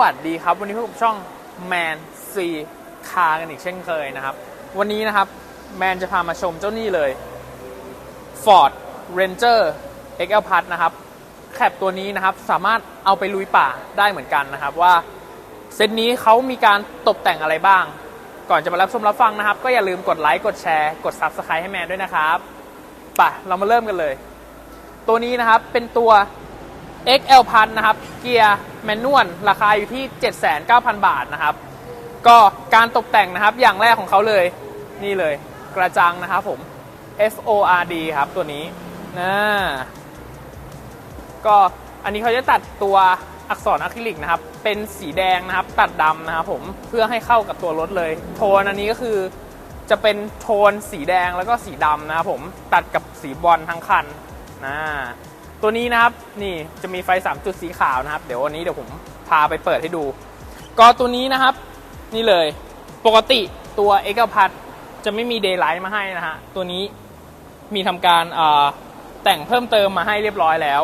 วัสดีครับ วันนี้พบกับช่อง Man C Car กันอีกเช่นเคยนะครับ วันนี้นะครับ แมนจะพามาชมเจ้านี่เลย Ford Ranger XL Plus นะครับแคปตัวนี้นะครับ สามารถเอาไปลุยป่าได้เหมือนกันนะครับ ว่าเซตนี้เขามีการตกแต่งอะไรบ้าง ก่อนจะมารับชมรับฟังนะครับ ก็อย่าลืมกดไลค์กดแชร์กด Subscribe ให้แมนด้วยนะครับป่ะเรามาเริ่มกันเลย ตัวนี้นะครับเป็นตัว XL พันนะครับ เกียร์แมนนวลราคาอยู่ที่ 79,000 บาทนะครับ ก็การตกแต่งนะครับอย่างแรกของเขาเลย นี่เลยกระจังนะครับผม FORD ครับตัวนี้นะก็อันนี้เขาจะตัดตัวอักษรอะคริลิกนะครับ เป็นสีแดงนะครับ ตัดดำนะครับผมเพื่อให้เข้ากับตัวรถเลย โทนอันนี้ก็คือจะเป็นโทนสีแดงแล้วก็สีดำนะครับผมตัดกับสีบอลทั้งคันนะ ตัวนี้นะครับนี่จะมีไฟ 3 จุดสีขาวนะครับ เดี๋ยววันนี้เดี๋ยวผมพาไปเปิดให้ดู ก็ตัวนี้นะครับ นี่เลยปกติตัวเอกพัทจะไม่มีเดย์ไลท์มาให้นะฮะตัวนี้มีทำการแต่งเพิ่มเติมมาให้เรียบร้อยแล้ว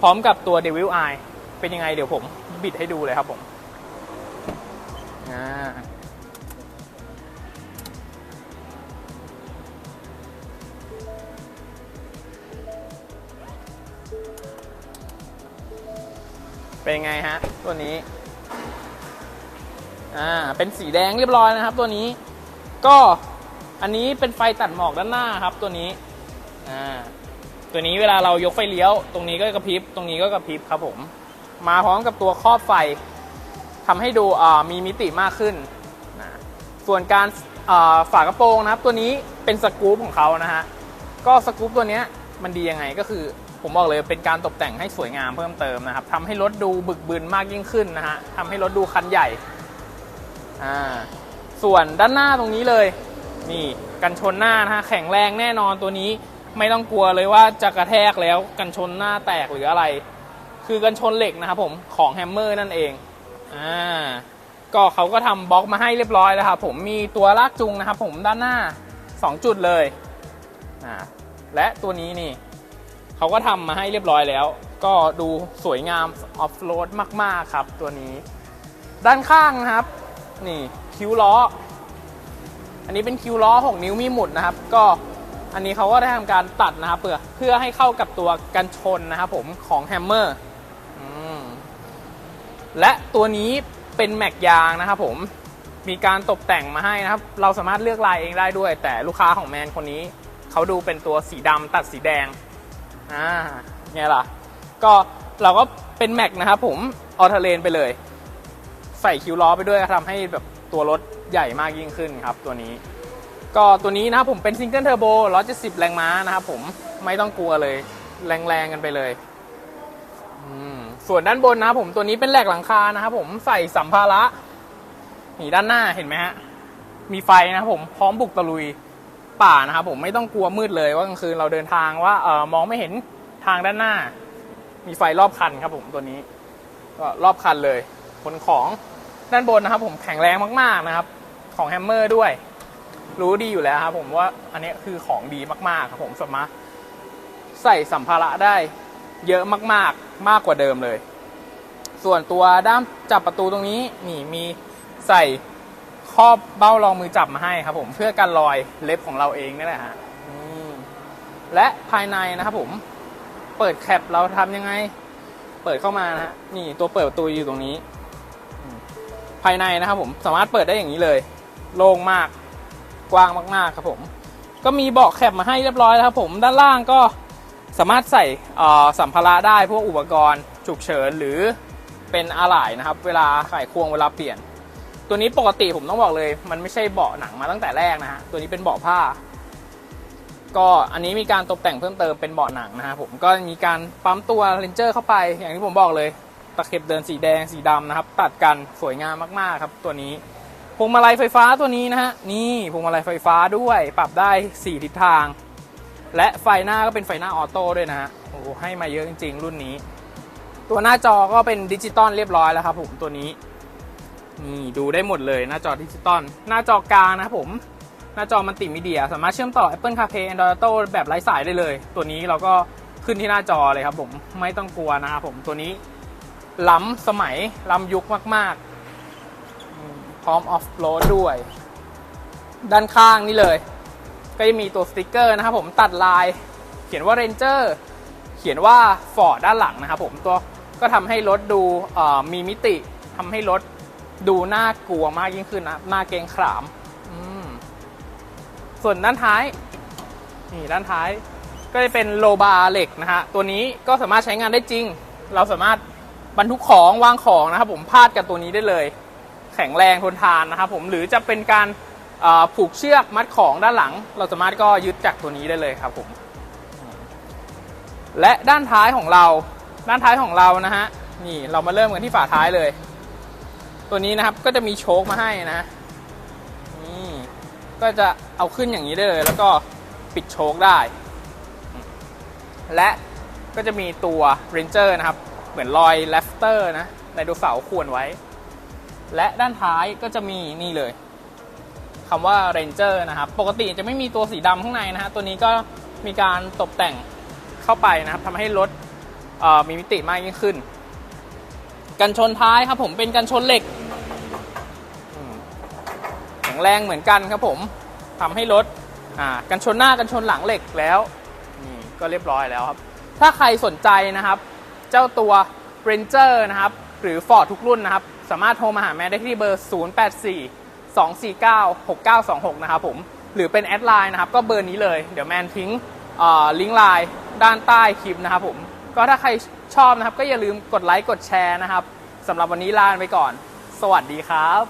พร้อมกับตัว Devil Eye เป็นยังไงเดี๋ยวผมบิดให้ดูเลยครับผมอ่า เป็นไงฮะ ตัวนี้ อ่า เป็นสีแดงเรียบร้อยนะครับ ตัวนี้ ก็อันนี้เป็นไฟตัดหมอกด้านหน้าครับ ตัวนี้ อ่า ตัวนี้เวลาเรายกไฟเลี้ยว ตรงนี้ก็กระพริบ ตรงนี้ก็กระพริบครับผม มาพร้อมกับตัวครอบไฟทำให้ดูอ่ามีมิติมากขึ้นนะส่วนการอ่าฝากระโปรงนะครับ ตัวนี้เป็นสกรูปของเขานะฮะ ก็สกรูปตัวเนี้ยมันดียังไงก็คือ ผมบอกเลยเป็นการตกแต่งให้สวยงามเพิ่มเติมนะครับทำให้รถดูบึกบึนมากยิ่งขึ้นนะฮะทำให้รถดูคันใหญ่อ่าส่วนด้านหน้าตรงนี้เลย นี่กันชนหน้านะฮะแข็งแรงแน่นอนตัวนี้ไม่ต้องกลัวเลยว่าจะกระแทกแล้วกันชนหน้าแตกหรืออะไร คือกันชนเหล็กนะครับผมของแฮมเมอร์นั่นเองอ่าก็เขาก็ทำบล็อกมาให้เรียบร้อยแล้วครับผมมีตัวลากจูงนะครับผมด้านหน้า 2 จุดเลยอ่าและตัวนี้นี่ เขาก็ทำมาให้เรียบร้อยแล้ว ก็ดูสวยงามออฟโรดมาก ๆ ครับตัวนี้ ด้านข้างนะครับ นี่คิ้วล้อ อันนี้เป็นคิ้วล้อ 6 นิ้วมีหมุดนะครับ ก็อันนี้เขาก็ได้ทำการตัดนะครับเพื่อเพื่อให้เข้ากับตัวกันชนนะครับผมของแฮมเมอร์และตัวนี้เป็นแม็กยางนะครับผมมีการตกแต่งมาให้นะครับ เราสามารถเลือกลายเองได้ด้วย แต่ลูกค้าของแมนคนนี้ เขาดูเป็นตัวสีดำตัดสีแดง อ่าไงล่ะ ก็เราก็เป็นแม็กนะครับผมออเทเลนไปเลย ใส่คิวล้อไปด้วยทำให้แบบตัวรถใหญ่มากยิ่งขึ้นครับตัวนี้ ก็ตัวนี้นะครับผมเป็นซิงเกิลเทอร์โบ170 แรงม้านะครับผมไม่ต้องกลัวเลย แรงๆกันไปเลยส่วนด้านบนนะครับผมตัวนี้เป็นแหลกหลังคานะครับผมใส่สัมภาระนี่ด้านหน้าเห็นไหมฮะมีไฟนะครับผมพร้อมบุกตะลุย ป่านะครับผมไม่ต้องกลัวมืดเลยว่ากลางคืนเราเดินทางว่าเออมองไม่เห็นทางด้านหน้า มีไฟรอบคันครับผมตัวนี้ ก็รอบคันเลยขนของด้านบนนะครับ ผมแข็งแรงมากๆนะครับ ของแฮมเมอร์ด้วย รู้ดีอยู่แล้วครับผมว่าอันนี้คือของดีมากๆครับผมสามารถใส่สัมภาระได้เยอะมากๆมากกว่าเดิมเลย ส่วนตัวด้ามจับประตูตรงนี้นี่มีใส่ ครอบเบ้ารองมือจับมาให้ครับผมเพื่อกันรอยเล็บของเราเองนี่แหละฮะและภายในนะครับผม เปิดแคปเราทำยังไง เปิดเข้ามานะฮะนี่ตัวเปิดประตูอยู่ตรงนี้ ภายในนะครับผมสามารถเปิดได้อย่างนี้เลย โล่งมากกว้างมากๆครับผม ก็มีเบาะแคปมาให้เรียบร้อยแล้วครับผมด้านล่างก็สามารถใส่สัมภาระได้พวกอุปกรณ์ฉุกเฉินหรือเป็นอะไหล่นะครับ เวลาไขควงเวลาเปลี่ยน ตัวนี้ปกติผมต้องบอกเลย มันไม่ใช่เบาะหนังมาตั้งแต่แรกนะฮะตัวนี้เป็นเบาะผ้า ก็อันนี้มีการตกแต่งเพิ่มเติมเป็นเบาะหนังนะครับผมก็มีการปั๊มตัวเลนเจอร์เข้าไป อย่างที่ผมบอกเลย ตะเข็บเดินสีแดงสีดำนะครับ ตัดกันสวยงามมากๆครับตัวนี้พวงมาลัยไฟฟ้าตัวนี้นะฮะนี่พวงมาลัยไฟฟ้าด้วยปรับได้ 4 ทิศทาง และไฟหน้าก็เป็นไฟหน้าออโต้ด้วยนะฮะโอ้ให้มาเยอะจริง ๆ รุ่นนี้ ตัวหน้าจอก็เป็นดิจิตอลเรียบร้อยแล้วครับผมตัวนี้ นี่ดูได้หมดเลยหน้าจอดิจิตอลหน้าจอกลางนะครับผมหน้าจอมันติมีเดีย สามารถเชื่อมต่อ Apple CarPlay Android Auto แบบไร้สายได้เลย ตัวนี้เราก็ขึ้นที่หน้าจอเลยครับผมไม่ต้องกลัวนะครับผมตัวนี้ล้ำสมัยล้ำยุคมากๆ พร้อมออฟโรดด้วย ด้านข้างนี่เลย ก็จะมีตัวสติกเกอร์นะครับผมตัดลาย เขียนว่า Ranger เขียนว่า Ford ด้านหลังนะครับผมตัวก็ทำให้รถดูมีมิติทำให้รถ ดูน่ากลัวมากยิ่งขึ้นนะน่าเกงขามอืมส่วนด้านท้าย นี่ด้านท้าย ก็จะเป็นโลบาร์เหล็กนะฮะ ตัวนี้ก็สามารถใช้งานได้จริง เราสามารถบรรทุกของวางของนะครับผมพาดกับตัวนี้ได้เลย แข็งแรงทนทานนะครับผมหรือจะเป็นการผูกเชือกมัดของด้านหลัง เราสามารถก็ยึดจากตัวนี้ได้เลยครับผม และด้านท้ายของเรา ด้านท้ายของเรานะฮะ นี่เรามาเริ่มกันที่ฝาท้ายเลย ตัวนี้นะครับก็จะมีโชคมาให้นะนี่ก็จะเอาขึ้นอย่างนี้ได้เลย แล้วก็ปิดโชคได้ และก็จะมีตัว Ranger นะครับ เหมือนรอยแลฟเตอร์นะไดโนเสาร์ควรไว้ และด้านท้ายก็จะมีนี่เลยคำว่า Ranger นะครับ ปกติจะไม่มีตัวสีดำข้างในนะฮะตัวนี้ก็มีการตกแต่งเข้าไปนะครับทำให้รถมีมิติมากยิ่งขึ้น กันชนท้ายครับผมเป็นกันชนเหล็กแข็งแรงเหมือนกันครับผมทำให้รถอ่ากันชนหน้ากันชนหลังเหล็กแล้วนี่ก็เรียบร้อยแล้วครับ ถ้าใครสนใจนะครับ เจ้าตัว Ranger นะครับ หรือ Ford ทุกรุ่นนะครับ สามารถโทรมาหาแม่ได้ที่เบอร์ 084 249 6926 นะครับผมหรือเป็นแอดไลน์นะครับ ก็เบอร์นี้เลย เดี๋ยวแมนทิ้งลิงก์ไลน์ด้านใต้คลิปนะครับผม ก็ถ้าใครชอบนะครับ ก็อย่าลืมกดไลค์กดแชร์นะครับสำหรับวันนี้ลาไปก่อน สวัสดีครับ